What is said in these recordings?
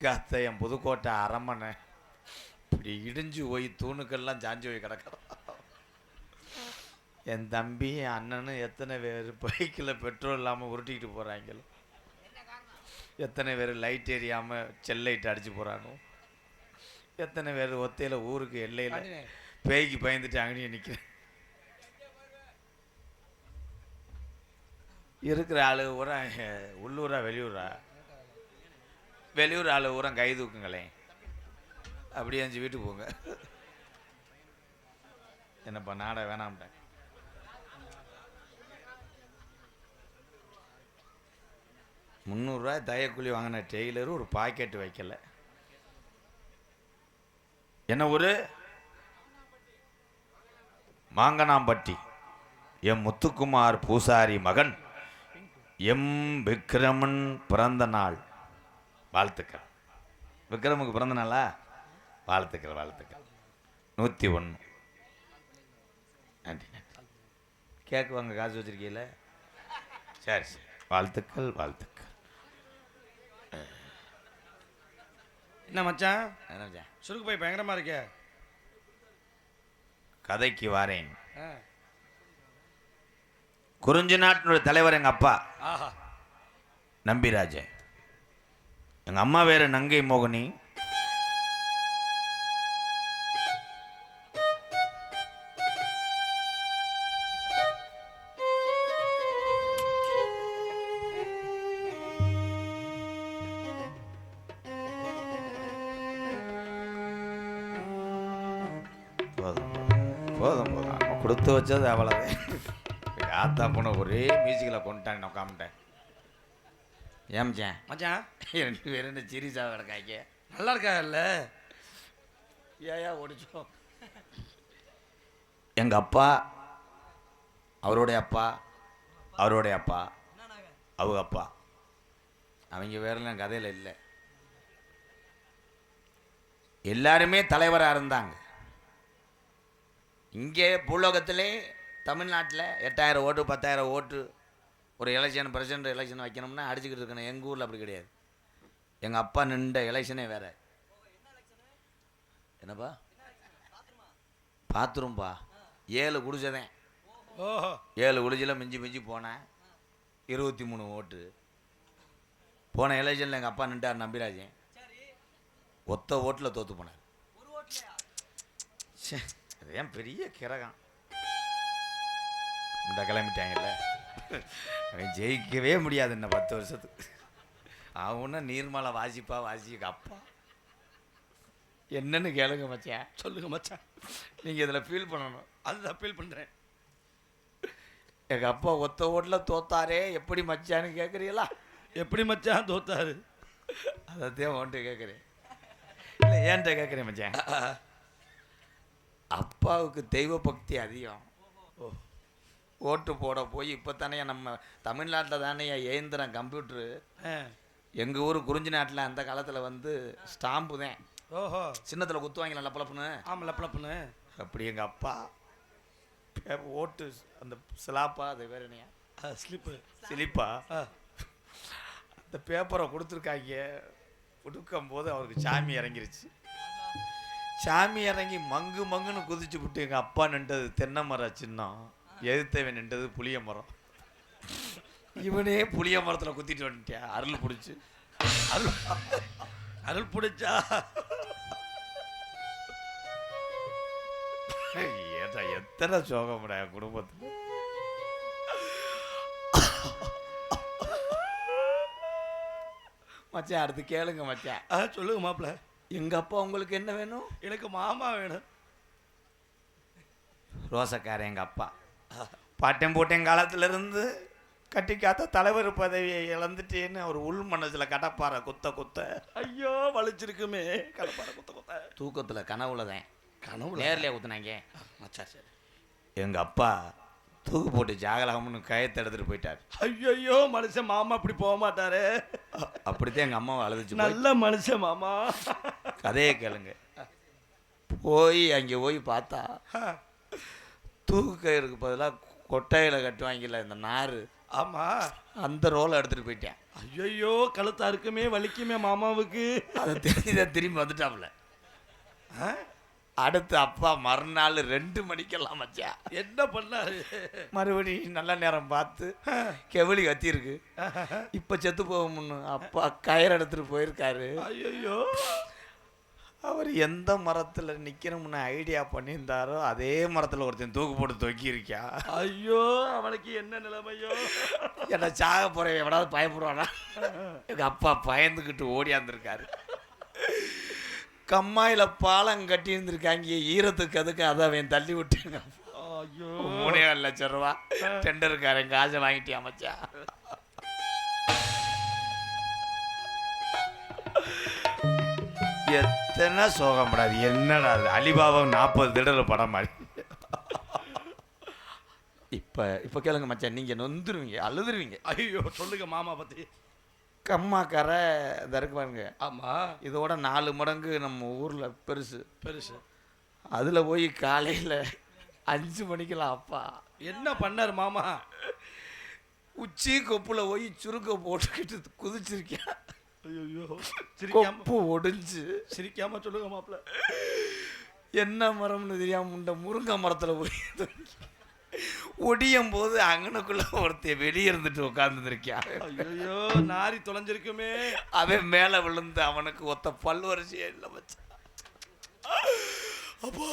காத்த என் புதுக்கோட்டை அரமனை இப்படி இடிஞ்சு போய் தூணுக்கெல்லாம் சாஞ்சு போய் கிடக்கிறான் என் தம்பி என் அண்ணனும் எத்தனை பேர் பைக்கில் பெட்ரோல் இல்லாமல் உருட்டிக்கிட்டு போகிறாங்களோ எத்தனை பேர் லைட் எரியாமல் செல்லைட் அடிச்சு போகிறானோ எத்தனை பேர் ஒத்தையில் ஊருக்கு எல்லையில் பேய்க்கு பயந்துட்டு அங்கேயே நிற்கிறேன் இருக்கிற ஆளு அஹ், உள்ளூரா வெளியூரா? வெளியூர் ஆள் ஊரம் கை தூக்குங்களேன் அப்படியே அஞ்சு வீட்டுக்கு போங்க. என்னப்பா நாட வேணாம்ட்டேன். முந்நூறுரூவா தயக்கூலி வாங்கின டெய்லரு ஒரு பாக்கெட் வைக்கல. என்ன ஒரு மாங்கனாம்பட்டி. எம் முத்துக்குமார் பூசாரி மகன். எம் விக்ரமன் பிறந்த நாள். வாழ்த்துக்கள். விக்ரமுக்கு பிறந்த நாளா? வாழ்த்துக்கள் வாழ்த்துக்கள். நூற்றி ஒன்று நன்றி நன்றி. கேக்கு வாங்க காசு வச்சிருக்கீங்கள? சரி சரி. வாழ்த்துக்கள் வாழ்த்துக்கள். என்ன மச்சான்? என்னஜா? சுருக்கு போய் பயங்கரமா இருக்கே. கதைக்கு வாரேன். குறிஞ்சி நாட்டினுடைய தலைவர் எங்கள் அப்பா? ஆஹா. நம்பிராஜன். எங்கள் அம்மா வேறு நங்கை மோகினி. போதும் போதும் போதும். கொடுத்து வச்சது அவ்வளவு. ஆத்தா போன? ஒரே மியூசிக்கில் கொண்டுட்டாங்க நான் உட்காந்துட்டேன் ஏம்ச்சேன் மச்சான்? ரெண்டு பேரும் என்ன சீரியஸாக கிடக்காங்க நல்லா இருக்கா இல்ல ஏயா ஓடிச்சோம் எங்கள் அப்பா அவருடைய அப்பா அவருடைய அப்பா அவங்க அப்பா. அவங்க வேறெல்லாம் கதையில் இல்லை. எல்லாருமே தலைவராக இருந்தாங்க. இங்கே பூலோகத்திலே தமிழ்நாட்டில் எட்டாயிரம் ஓட்டு பத்தாயிரம் ஓட்டு ஒரு எலெக்ஷன் பிரசிடண்ட் எலெக்ஷன் வைக்கணும்னா அடிச்சுக்கிட்டு இருக்கணும். எங்கள் ஊரில் அப்படி கிடையாது. எங்கள் அப்பா நின்ற எலெக்ஷனே வேற. என்னப்பா? பாத்ரூம்பா ஏழு குடிச்சதேன். ஓஹோ. ஏழு குடிச்சில் மிஞ்சி மிஞ்சி போனேன். இருபத்தி மூணு ஓட்டு. போன எலெக்ஷனில் எங்கள் அப்பா நின்றார் நம்பிராஜன். ஒத்த ஓட்டில் தோத்து போனார். ஏன் பெரிய கிரகம்? இந்த கிளம்பிட்டாங்கல்ல. அவன் ஜெயிக்கவே முடியாது இன்னும் பத்து வருஷத்துக்கு. அவனா நீர்மலை வாசிப்பா வாசிக்க அப்பா. என்னன்னு கேளுங்க மச்சான். சொல்லுங்க மச்சான். நீங்கள் இதில் ஃபீல் பண்ணணும். அது அப்பீல் பண்றேன். எங்கள் அப்பா ஒத்த ஓட்டில் தோத்தாரே எப்படி மச்சான்னு கேட்குறீங்களா எப்படி மச்சான் தோத்தாரு? அதைத்தான் உன்ட்டு கேட்குறேன் இல்லை ஏன்ட்ட கேட்குறேன் மச்சான்? அப்பாவுக்கு தெய்வ பக்தி அதிகம். ஓ ஓட்டு போட போய் இப்போ தானே நம்ம தமிழ்நாட்டில் தானே ஏந்திரம் கம்ப்யூட்ரு. எங்கள் ஊர் குறிஞ்சி நாட்டில் அந்த காலத்தில் வந்து ஸ்டாம்பு தான். ஓஹோ. சின்னத்தில் குத்துவாங்களா லப்பலப்புன்னு. ஆமாம் லப்பலப்புன்னு. அப்படி எங்கள் அப்பா ஓட்டு அந்த சிலாப்பா அது வேற என்னையா? ஸ்லிப்பு. சிலிப்பா? ஆ. அந்த பேப்பரை கொடுத்துருக்காங்க. கொடுக்கும் போது அவருக்கு சாமி இறங்கிருச்சு. சாமி இறங்கி மங்கு மங்குன்னு குதிச்சு விட்டு எங்கள் அப்பா நின்றது தென்னை மரம் சின்னம். எதிர்த்தவன் நின்றது புளிய மரம். இவனே புளிய மரத்தில் குத்திட்டு வந்துட்டியா? அருள் பிடிச்சி. அருள் அருள் பிடிச்சா? ஏடா எத்தனை சோகம்டா என் குடும்பத்தில். மச்சான் அடுத்து கேளுங்க மச்சான். ஆ சொல்லுங்க மாப்பிள்ள. எங்க அப்பா உங்களுக்கு என்ன வேணும்? எனக்கு மாமா வேணும். ரோசக்காரன் எங்க அப்பா. பாட்டம் போட்டேன் காலத்துல இருந்து கட்டி காத்த தலைவர் பதவியை இழந்துட்டேன்னு அவர் உள் மனசுல கடப்பார குத்த குத்த. ஐயோ வலிச்சிருக்குமே. கடப்பார குத்த குத்த. தூக்கத்துல கனவுல தான். கனவுல நேர்லயே குத்துனாங்க மச்சான் சரி. எங்க அப்பா தூக்கு போட்டு ஜாகலாமனு கயத்தை எடுத்துட்டு போயிட்டார். ஐயோ மனுஷன் மாமா அப்படி போக மாட்டாரு. அப்படித்தான் எங்க அம்மாவை அழுதுச்சு போய். நல்ல மனுஷன் மாமா. கதையை கேளுங்க. போய் அங்கே போய் பார்த்தா தூக்கு கயிறுக்கு பதிலாக கொட்டையில் கட்டுவாங்கல்ல இந்த நார் ஆமா. அந்த ரோலை எடுத்துகிட்டு போயிட்டேன். ஐயோ கழுத்தா இருக்குமே வலிக்குமே மாமாவுக்கு. அதை தெரிஞ்ச திரும்பி வந்துட்டாப்புல? அடுத்து அப்பா மறுநாள் ரெண்டு மணிக்கெல்லாம் மச்சா என்ன பண்ணாரு? மறுபடியும் நல்ல நேரம் பார்த்து கெவலி கத்திருக்கு இப்போ செத்து போகும்னு அப்பா கயிறு எடுத்துட்டு போயிருக்காரு. ஐயோ அவர் எந்த மரத்தில் நிற்கணும்னு ஐடியா பண்ணியிருந்தாரோ அதே மரத்தில் ஒருத்தன் தூக்கு போட்டு தொக்கி ஐயோ அவனுக்கு என்ன நிலைமையோ? என்ன சாக போகிறேன் எவனாவது பயப்படுவானா? எங்கள் அப்பா பயந்துக்கிட்டு ஓடியாந்துருக்காரு. கம்மாயில் பாலம் கட்டி இருந்திருக்காங்க ஈரத்துக்கு அதுக்கு அதை அவன் தள்ளி விட்டுங்க. ஐயோ. மூணே லட்சம் ரூபா. டெண்டருக்காரன் காசை வாங்கிட்டியா மச்சான்? எத்தனை சோகப்படாது என்னடா அது? அலிபாபா நாற்பது திடல படம் மாதிரி. இப்போ இப்போ கேளுங்க மச்சான் நீங்கள் நொந்துருவீங்க அழுதுருவீங்க. ஐயோ சொல்லுங்க மாமா பத்தி. கம்மாக்கரை இந்த இருக்கு பாருங்க. ஆமா. இதோட நாலு மடங்கு நம்ம ஊரில் பெருசு. பெருசு. அதில் போய் காலையில் அஞ்சு மணிக்கெல்லாம் அப்பா. என்ன பண்ணாரு மாமா? உச்சி கொப்புல போய் சுருக்க போட்டுக்கிட்டு குதிச்சிருக்கேன். கொப்பு ஒடிஞ்சு சிரிக்காம சொல்லுங்க மாப்பிள்ள என்ன மரம்னு தெரியாம முண்ட முருங்கை மரத்துல போய் ஒடியும் போது அங்கனுக்குள்ள ஒருத்தன் வெளியே இருந்துட்டு உட்காந்துருக்கான் ஐயோ நாரி தொலைஞ்சிருக்குமே அவன் மேல விழுந்து அவனுக்கு ஒத்த பல் வரிசையே இல்லை மச்சான் அப்போ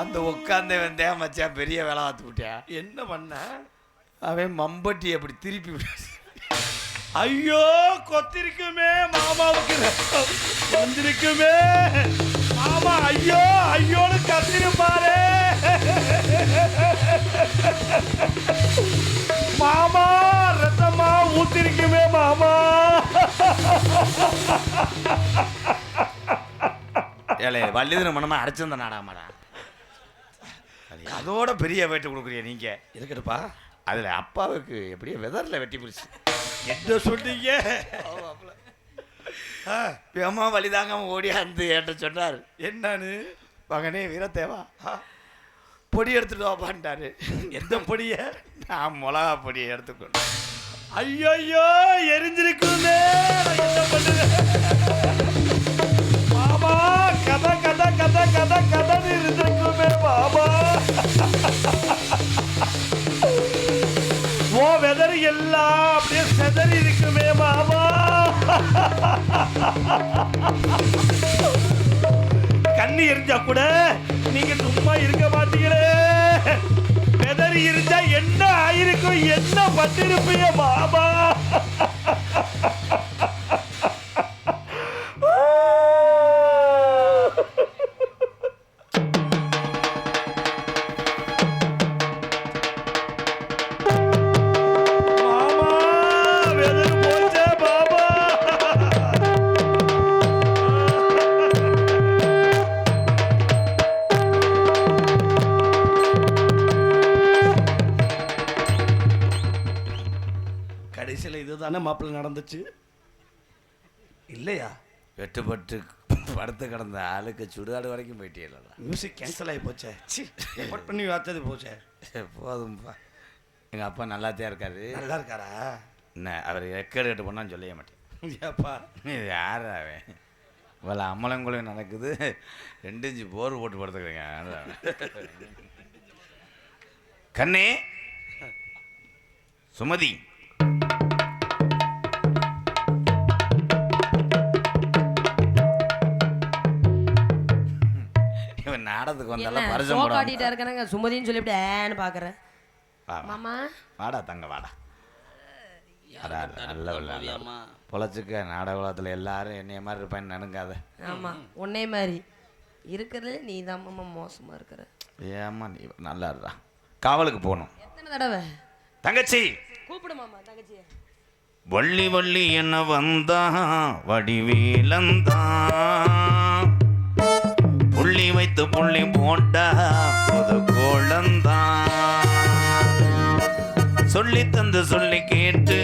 அந்த உட்காந்து தேன் மச்சான் பெரிய வேலை பார்த்து விட்டியா என்ன பண்ண? அவன் மம்பட்டி அப்படி திருப்பி விட்டு ஐயோ கொத்திருக்குமே மாமாவுக்கு. வந்திருக்குமே. மாமா ஐயோ ஐயோன்னு கத்திருப்பாரு. மாமா ரத்தமா ஊத்திருக்குமே மாமா. ஏலே வள்ளிதன மனமா அடைச்சிருந்த நாடாமாடா. அதோட பெரிய வேட்டு கொடுக்குறிய நீங்க. இருக்கட்டுப்பா அதுல அப்பாவுக்கு எப்படியோ வெதர்ல வெட்டி பிடிச்சு. என்ன சொன்னீங்க ஆ, வேமா வழிதாங்காம ஓடியாந்து என்கிட்ட சொன்னார். என்னன்னு மகனே வீரத்தேவா. பொடி எடுத்துட்டு வாப்பான்ட்டாரு. எந்த பொடிய? நான் மிளகா பொடியை எடுத்துக்கொண்டு ஐயோ எரிஞ்சிருக்குமே. நான் என்ன பண்ணுவேன்? கதை கதை கதை கதை மாமா. ஓ வெதர் எல்லாம் அப்படியே செதறி இருக்குமே மாமா. கண்ணு எரிஞ்சா கூட நீங்க சும்மா இருக்க மாட்டீங்களே. வெதறி இருந்தா என்ன ஆயிருக்கும்? என்ன பண்ணிருப்பீங்க மாமா மாமா? கடைசியில் இதுதானே மாப்பிள்ளை நடந்துச்சு? இல்லையா? வெட்டுப்பட்டு படுத்து கிடந்த ஆளுக்கு சுடுகாடு வரைக்கும் போயிட்டீங்களா மியூசிக் கேன்சல் ஆகி போச்சே. சி எஃபோர்ட் பண்ணி வாச்சது போச்சே. போதும்பா. எங்கள் அப்பா நல்லாத்தையா இருக்காரு. நல்லா இருக்காரா? என்ன அவர் ரெக்கார்டு கட்டு பண்ணான்னு சொல்லவே மாட்டேன். ஏப்பா இது யார் அவன்? இவ்வளோ அம்மலங்குளம் நடக்குது. ரெண்டு இன்ச்சு போர் போட்டு படுத்துக்கிறேங்க. கண்ணே சுமதி. இவன் நாடகத்துக்கு என்ன வந்தாலும் பரிசம் போட காட்டிட்டா இருக்கானங்க சுமதின்னு சொல்லி இப்படி ஏன்னு பாக்குறேன். மாமா. வாடா தங்க வாடா. வாடா, நல்ல. பொழைச்சுக்க நாடக உலகத்தில் எல்லாரும் என்னைய மாதிரி இருப்பேன்னு நினைக்காத. ஆமா உன்னை மாதிரி. இருக்கிறதுல நீ தான் மாமா மோசமா இருக்கிற. ஏமா நீ நல்லா இருடா. காவலுக்கு போகணும். எத்தனை தடவை? தங்கச்சி! கூப்பிடு மாமா தங்கச்சிய. வள்ளி வள்ளி என்ன வந்தா வடிவேலந்தா புள்ளி வைத்து புள்ளி போட்டா புது கோளந்தா சொல்லி தந்து சொல்லி கேட்டு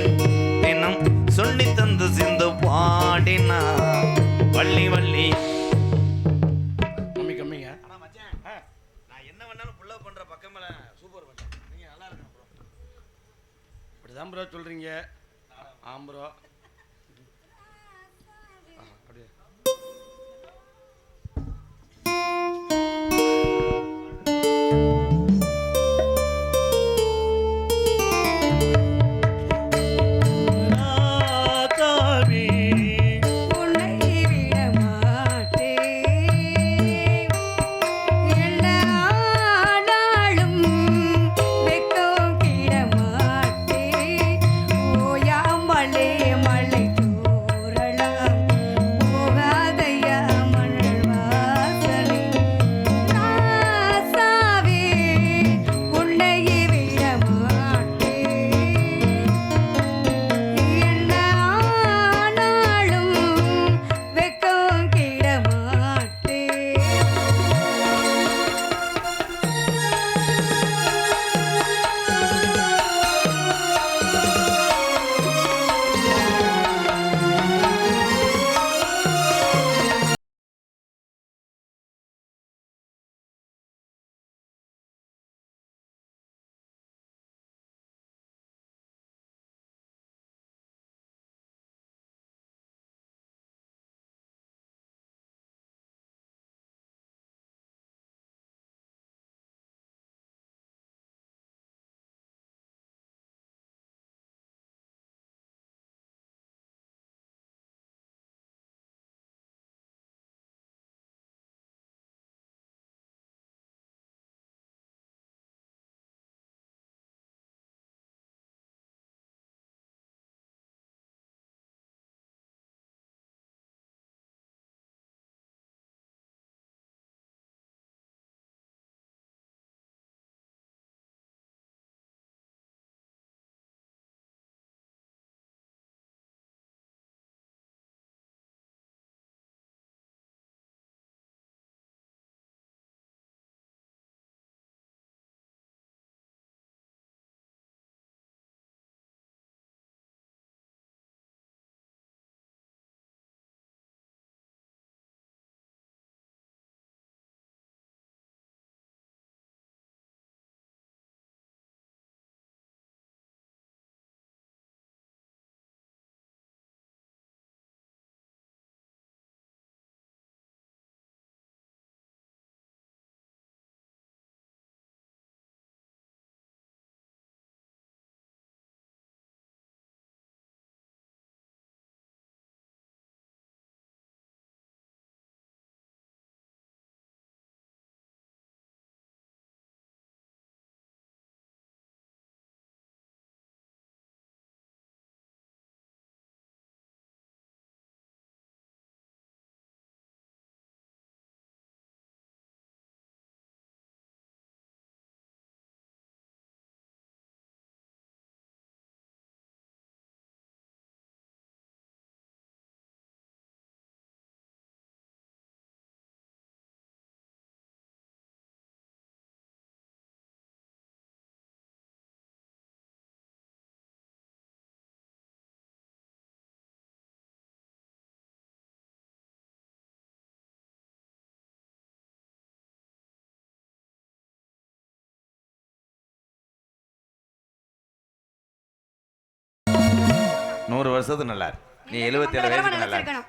நூறு வருஷத்துக்கு நல்லா நீ எழுபத்தி ஏழு வயசுக்கு நல்லா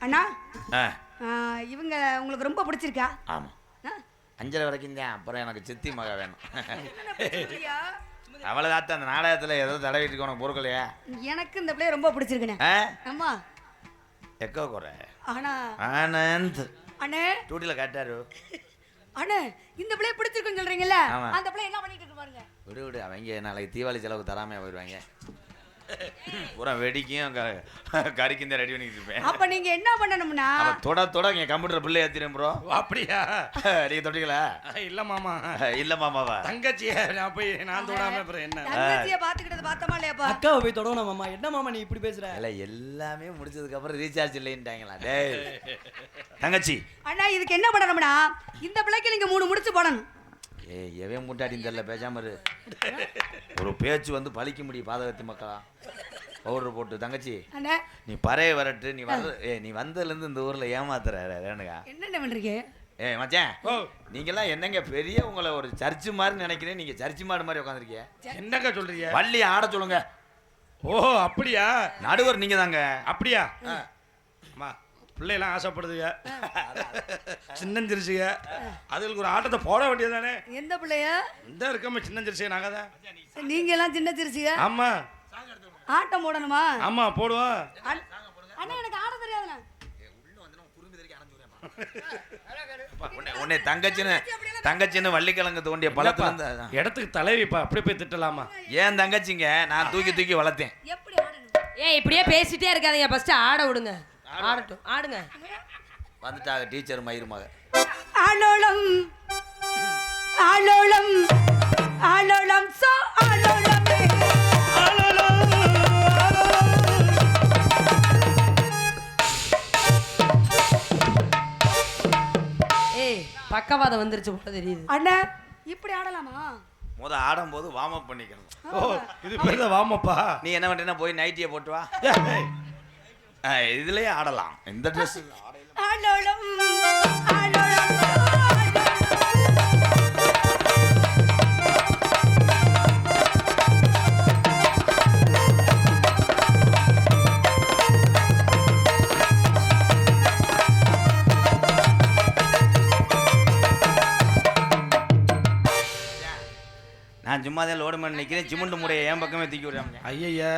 அண்ணா இவங்க உங்களுக்கு ரொம்ப பிடிச்சிருக்கா? ஆமாம் ஆ? அஞ்சரை வரைக்கும் தான். அப்புறம் எனக்கு சித்தி மக வேணும்? அவ்வளோதாத்த அந்த நாடகத்தில் ஏதோ தடவிட்டு இருக்கு உனக்கு பொறுக்கலையா எனக்கு இந்த பிள்ளைய ரொம்ப பிடிச்சிருக்குண்ணே. ஆமா. எக்கோ குறை. ஆனா ஆனந்த். அண்ணே. டூட்டியில் காட்டாரு அண்ணே இந்த பிள்ளைய பிடிச்சிருக்குன்னு ஆமா. அந்த பிள்ளை என்ன பண்ணிட்டு இருக்கு பாருங்க. விடு விடு. அவங்க நாளைக்கு தீபாவளி செலவுக்கு தராமையா போயிடுவாங்க. பூரா வெடிக்கும் கறிக்கும் தான் ரெடி பண்ணிட்டு இருப்பேன். அப்ப நீங்க என்ன பண்ணணும்னா? தொட தொட என் கம்ப்யூட்டர் பிள்ளை ஏற்றிடும் ப்ரோ அப்படியா? நீங்க தொட்டீங்களா இல்ல மாமா. இல்ல மாமாவா தங்கச்சிய நான் போய் நான் தொடாம அப்புறம் என்ன? தங்கச்சிய பாத்துக்கிட்டது பார்த்தோமா இல்லையாப்பா அக்காவை போய் தொடணும் மாமா. என்ன மாமா நீ இப்படி பேசுற? இல்ல எல்லாமே முடிச்சதுக்கு அப்புறம் ரீசார்ஜ் இல்லைன்ட்டாங்களா? டேய். தங்கச்சி. அண்ணா இதுக்கு என்ன பண்ணணும்னா இந்த பிள்ளைக்கு நீங்க மூணு முடிச்சு போடணும். ஏய் எவன் முட்டாடின்னு தெரியல பேசாம இரு. ஒரு பேச்சு வந்து பழிக்க முடியும் பாதகத்தி மக்களா? பவுடர் போட்டு தங்கச்சி அண்ணா. நீ பறைய வரட்டு நீ வர ஏ நீ வந்ததுலேருந்து இந்த ஊரில் ஏமாத்துற ரேணுகா என்னென்ன பண்றீங்க? ஏ மச்சான் ஓ. நீங்கெல்லாம் என்னங்க பெரிய உங்களை ஒரு சர்ச்சு மாதிரி நினைக்கிறேன் நீங்க சர்ச்சு மாடு மாதிரி உட்காந்துருக்கீங்க என்னங்க சொல்றீங்க? வள்ளி ஆட சொல்லுங்க. ஓ அப்படியா? நடுவர் நீங்க தாங்க அப்படியா அம்மா பிள்ளையெல்லாம் ஆசைப்படுதுங்க. சின்னஞ்சிருச்சுங்க அதுகளுக்கு ஒரு ஆட்டத்தை போட வேண்டியதானே எந்த பிள்ளையா? இந்த இருக்கமே சின்னஞ்சிருச்சு நாங்கள் தான் நீங்க எல்லாம் சின்ன சிரிச்சிங்க ஆமா. ஆட்டம் போடணுமா? ஆமா போடுவோம் அண்ண- எனக்கு ஆட தெரியாதுண்ணா. உன்னை- தங்கச்சின்னு தங்கச்சின்னு வள்ளிக்கிழங்கு தோண்டிய பழத்துல. இடத்துக்கு தலைவி இப்ப அப்படி போய் திட்டலாமா? ஏன் தங்கச்சிங்க? நான் தூக்கி தூக்கி வளர்த்தேன். எப்படி ஆடணும்? ஏய் இப்படியே பேசிட்டே இருக்காதீங்க. ஃபர்ஸ்ட் ஆட விடுங்க. ஆடட்டும். ஆடுங்க. வந்துட்டாங்க டீச்சர் மயிருமாக ஆலோலம் ஆலோலம் ஆலோலம் சோ ஆலோலமே ஏய் பக்கவாதம் வந்துருச்சு போல தெரியுது. அண்ணா இப்படி ஆடலாமா? முத ஆடும்போது வார்ம் அப் பண்ணிக்கணும். ஓ இது பேர் தான் வாமப்பா நீ என்ன பண்றேன்னா போய் நைட்டியை போட்டு வா. இதுலயே ஆடலாம். இந்த ட்ரெஸ் ஆலோலம். நான் சும்மா தான் லோடு பண்ணி நிற்கிறேன் சிமெண்ட் முடைய என் பக்கமே தூக்கி விடுறாங்க. ஐயா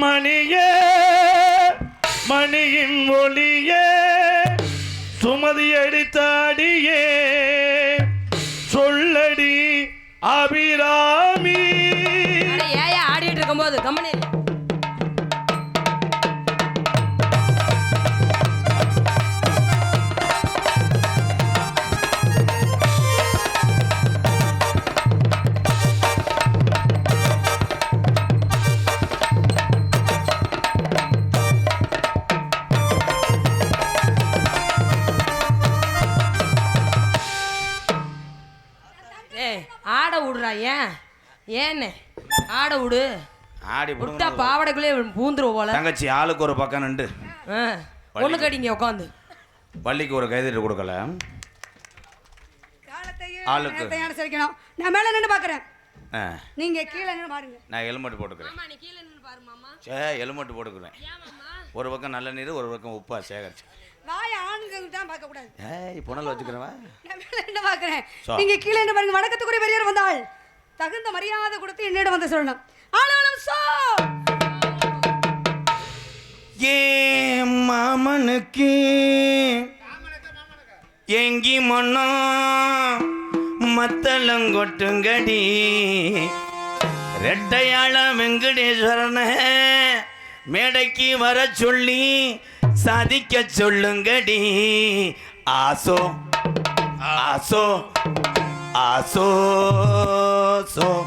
மணியே மணியின் ஒளியே சுமதி அடித்தாடியே சொல்லடி அபிராமி. ஏன் ஏயா ஆடிட்டு இருக்கும்போது கம்மனே விடுறா ஏன்? ஏன்னு? ஆட விடு ஆடி விட்டா பாவாடைக்குள்ளே பூந்துரும் போல. தங்கச்சி ஆளுக்கு ஒரு பக்கம் நின்று. ஆ, ஒண்ணு கடிங்க உட்காந்து பள்ளிக்கு ஒரு கைதட்டு கொடுக்கல. ஆளுக்கு. அனுசரிக்கணும். நான் மேல நின்று பாக்குறேன் ஆ, நீங்க கீழே நின்று பாருங்க. நான் ஹெல்மெட் போட்டுக்கிறேன். மாமா நீ கீழே நின்னு பாரு மாமா. சே ஹெல்மெட் போட்டுக்கிறேன். ஒரு பக்கம் நல்ல நீர் ஒரு பக்கம் உப்பா சேகரிச்சு. வாய ஆண்கள் தான் பார்க்க கூடாது ஏய் புனல் வச்சுக்கிறவா நின்று பாக்குறேன் சோ. நீங்க கீழே நின்று பாருங்க வணக்கத்துக்குரிய பெரியவர் வந்தாள் தகுந்த மரியாதை கொடுத்து என்னிடம் வந்து சொல்லணும். ஆனாலும் சோ! ஏ மாமனுக்கு எங்கி மண்ணா மத்தளங்கொட்டுங்கடி ரெட்டையாள வெங்கடேஸ்வரன மேடைக்கு வர சொல்லி சாதிக்க சொல்லுங்கடி. ஆசோ. ஆசோ. ஆசோ. சோ.